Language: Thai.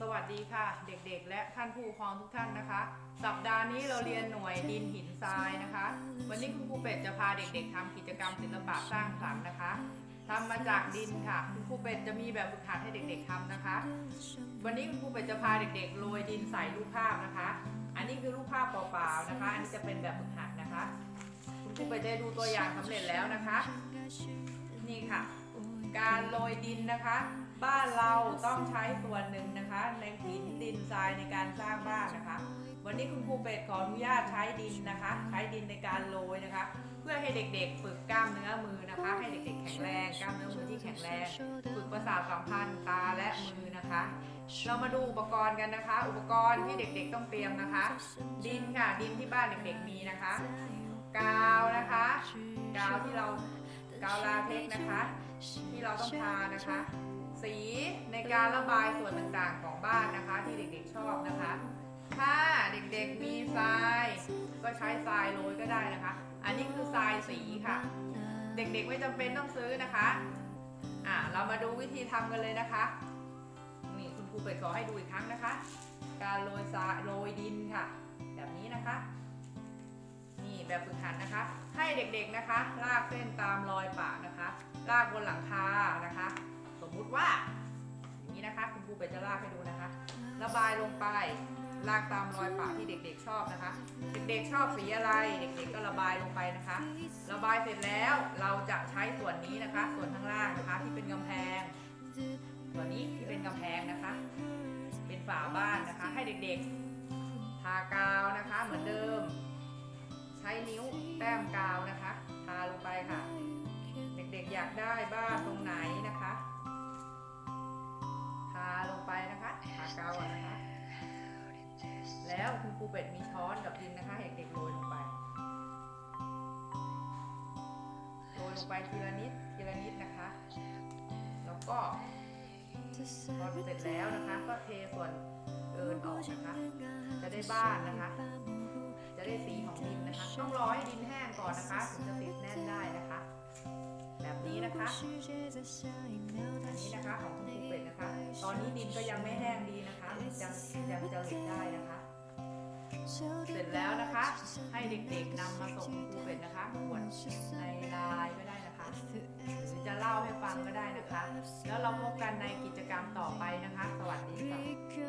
สวัสดีค่ะ เด็กๆ และท่านผู้ปกครองทุกท่านนะคะ สัปดาห์นี้เราเรียนหน่วยดินหินทรายนะคะ วันนี้คุณครูเป็ดจะพาเด็กๆทำกิจกรรมศิลปะสร้างสรรค์นะคะทำมาจากดินค่ะ คุณครูเป็ดจะมีแบบฝึกหัดให้เด็กๆทำนะคะ วันนี้คุณครูเป็ดจะพาเด็กๆโรยดินใส่รูปภาพนะคะ อันนี้คือรูปภาพเปล่าๆนะคะ อันนี้จะเป็นแบบฝึกหัดนะคะ คุณครูเป็ดได้ดูตัวอย่างสำเร็จแล้วนะคะ นี่ค่ะ การโรยดินนะคะ บ้านเราต้องใช้ส่วนหนึ่งนะคะ ในหินดินทรายในการสร้างบ้านนะคะ วันนี้คุณครูเป็ดขออนุญาตใช้ดินนะคะ ใช้ดินในการโรยนะคะ เพื่อให้เด็กๆ ฝึกกล้ามเนื้อมือนะคะ ให้เด็กๆแข็งแรงกล้ามเนื้อมือที่แข็งแรงฝึกประสาทสัมพันธ์ตาและมือนะคะ เรามาดูอุปกรณ์กันนะคะ อุปกรณ์ที่เด็กๆต้องเตรียมนะคะ ดินค่ะดินที่บ้านเด็กๆมีนะคะ กาวนะคะกาวที่เรากาวลาเทคนะคะ ที่เราต้องทานะคะ สีในการระบายส่วนต่างๆของบ้านนะคะ ที่เด็กๆชอบนะคะ ถ้าเด็กๆมีทรายก็ใช้ทรายโรยก็ได้นะคะ อันนี้คือทรายสีค่ะ เด็กๆไม่จำเป็นต้องซื้อนะคะอ่าเรามาดูวิธีทำกันเลยนะคะนี่คุณครูเปิดขอให้ดูอีกครั้งนะคะ การโรยทรายโรยดินค่ะ แบบนี้นะคะนี่แบบฝึกหัดนะคะ ให้เด็กๆนะคะ ลากเส้นตามรอยปะนะคะ ลากบนหลังคานะคะ รูเปิดจะลากให้ดูนะคะ ระบายลงไปลากตามรอยปะที่เด็กๆชอบนะคะ เด็กๆชอบสีอะไร เด็กๆก็ระบายลงไปนะคะ ระบายเสร็จแล้วเราจะใช้ส่วนนี้นะคะ ส่วนข้างล่างนะคะที่เป็นกำแพง ส่วนนี้ที่เป็นกำแพงนะคะ เป็นฝาบ้านนะคะ ให้เด็กๆ ทากาวนะคะเหมือนเดิม ใช้นิ้วแต้มกาวนะคะ รูเป็ดมีช้อนกับดินนะคะให้เด็กๆโรยลงไปโรยลงไปทีละนิดทีละนิดนะคะ แล้วก็พอเสร็จแล้วนะคะ ก็เทส่วนเกินออกนะคะ จะได้บ้านนะคะ จะได้สีของดินนะคะ ต้องรอให้ดินแห้งก่อนนะคะถึงจะติดแน่นได้นะคะ แบบนี้นะคะอันนี้นะคะของคุณครูเป็ดนะคะ ตอนนี้ดินก็ยังไม่แห้งดีนะคะยังยังจะเหล็กได้นะคะ เสร็จแล้วนะคะ ให้เด็กๆนำมาส่งครูเป็ดนะคะขวดในไลน์ก็ได้นะคะหรือจะเล่าให้ฟังก็ได้นะคะ แล้วเราพบกันในกิจกรรมต่อไปนะคะ สวัสดีค่ะ